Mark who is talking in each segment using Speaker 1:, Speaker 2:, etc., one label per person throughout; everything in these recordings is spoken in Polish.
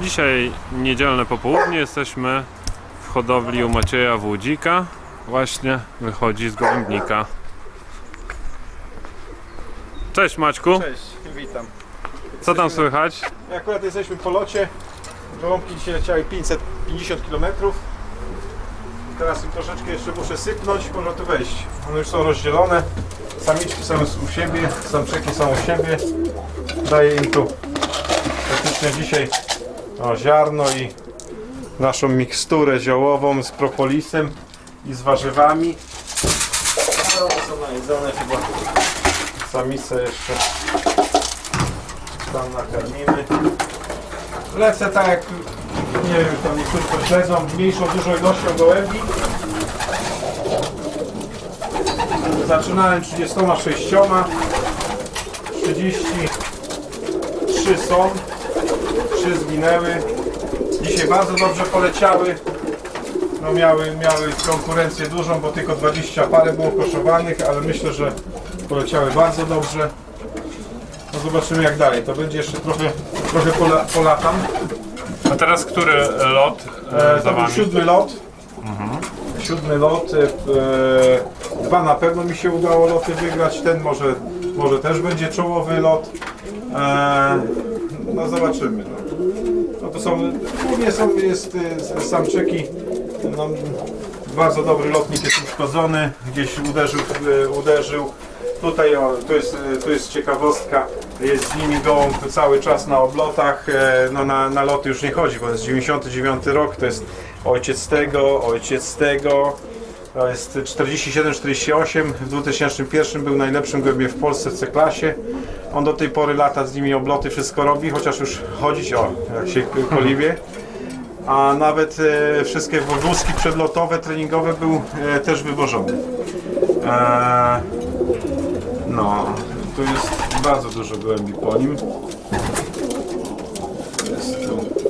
Speaker 1: Dzisiaj niedzielne popołudnie jesteśmy w hodowli u Macieja Włodzika. Właśnie wychodzi z gołębnika. Cześć Maćku,
Speaker 2: Cześć, witam.
Speaker 1: co tam słychać?
Speaker 2: Akurat jesteśmy po locie. Gołąbki dzisiaj leciały 550 km. Teraz im troszeczkę jeszcze muszę sypnąć, można tu wejść. One już są rozdzielone. Samiczki są u siebie, samczyki są u siebie. Daję im tu praktycznie dzisiaj o, ziarno i naszą miksturę ziołową z propolisem i z warzywami. One są najedzone chyba. Samice jeszcze tam nakarmimy. Lecę tak jak, nie wiem, tam niektórzy to śledzą, mniejszą, dużą ilością gołębi. Zaczynałem 36, 33 są, 3 zginęły. Dzisiaj bardzo dobrze poleciały. No miały, miały konkurencję dużą, bo tylko 20 parę było koszowanych, ale myślę, że poleciały bardzo dobrze. No zobaczymy jak dalej. To będzie jeszcze trochę, trochę pola, polatam.
Speaker 1: A teraz który lot
Speaker 2: E, to był siódmy lot. Siódmy lot. E, e, dwa na pewno mi się udało loty wygrać. Ten może, może też będzie czołowy lot. E, no zobaczymy. No. No to są, głównie są jest e, samczyki. No, bardzo dobry lotnik jest uszkodzony. Gdzieś uderzył, e, uderzył. Tutaj o, tu, jest, e, tu jest ciekawostka, jest z nimi gołąb cały czas na oblotach, no na, na loty już nie chodzi, bo jest 99 rok, to jest ojciec tego, ojciec tego, to jest 47-48, w 2001 był najlepszym gołębiem w Polsce w C-klasie. On do tej pory lata z nimi obloty, wszystko robi, chociaż już chodzić, o, jak się koliwie. A nawet e, wszystkie wózki przedlotowe, treningowe był e, też wywożony. E, no, tu jest bardzo dużo gołębi po nim. Jest tu.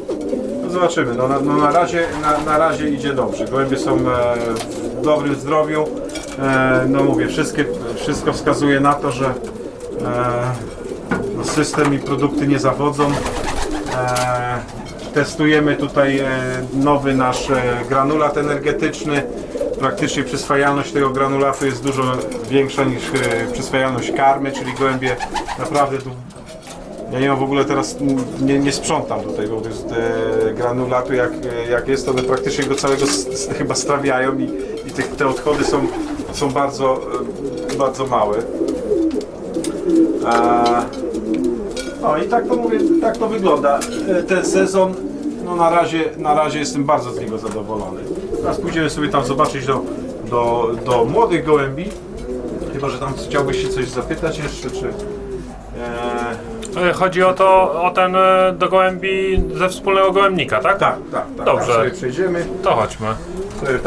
Speaker 2: Zobaczymy, no, na, no na, razie, na, na razie idzie dobrze. Gołębie są e, w dobrym zdrowiu. E, no mówię, wszystkie, wszystko wskazuje na to, że e, no system i produkty nie zawodzą. Testujemy tutaj nowy nasz granulat energetyczny. Praktycznie przyswajalność tego granulatu jest dużo większa niż przyswajalność karmy, czyli gołębie naprawdę ja nie mam w ogóle teraz, nie, nie sprzątam tutaj bo to jest, e, granulatu, jak, jak jest, to one praktycznie go całego s, s, chyba strawiają i, i te, te odchody są, są bardzo, e, bardzo małe. A, no i tak to mówię, tak to wygląda. E, Ten sezon, no na razie, na razie jestem bardzo z niego zadowolony. Teraz pójdziemy sobie tam zobaczyć do, do, do młodych gołębi. Chyba, że tam chciałbyś się coś zapytać jeszcze, czy... E,
Speaker 1: Chodzi o to, o ten e, do gołębi ze wspólnego gołębnika, tak?
Speaker 2: tak, tak, tak.
Speaker 1: Dobrze.
Speaker 2: Sobie przejdziemy.
Speaker 1: To chodźmy.
Speaker 2: Sobie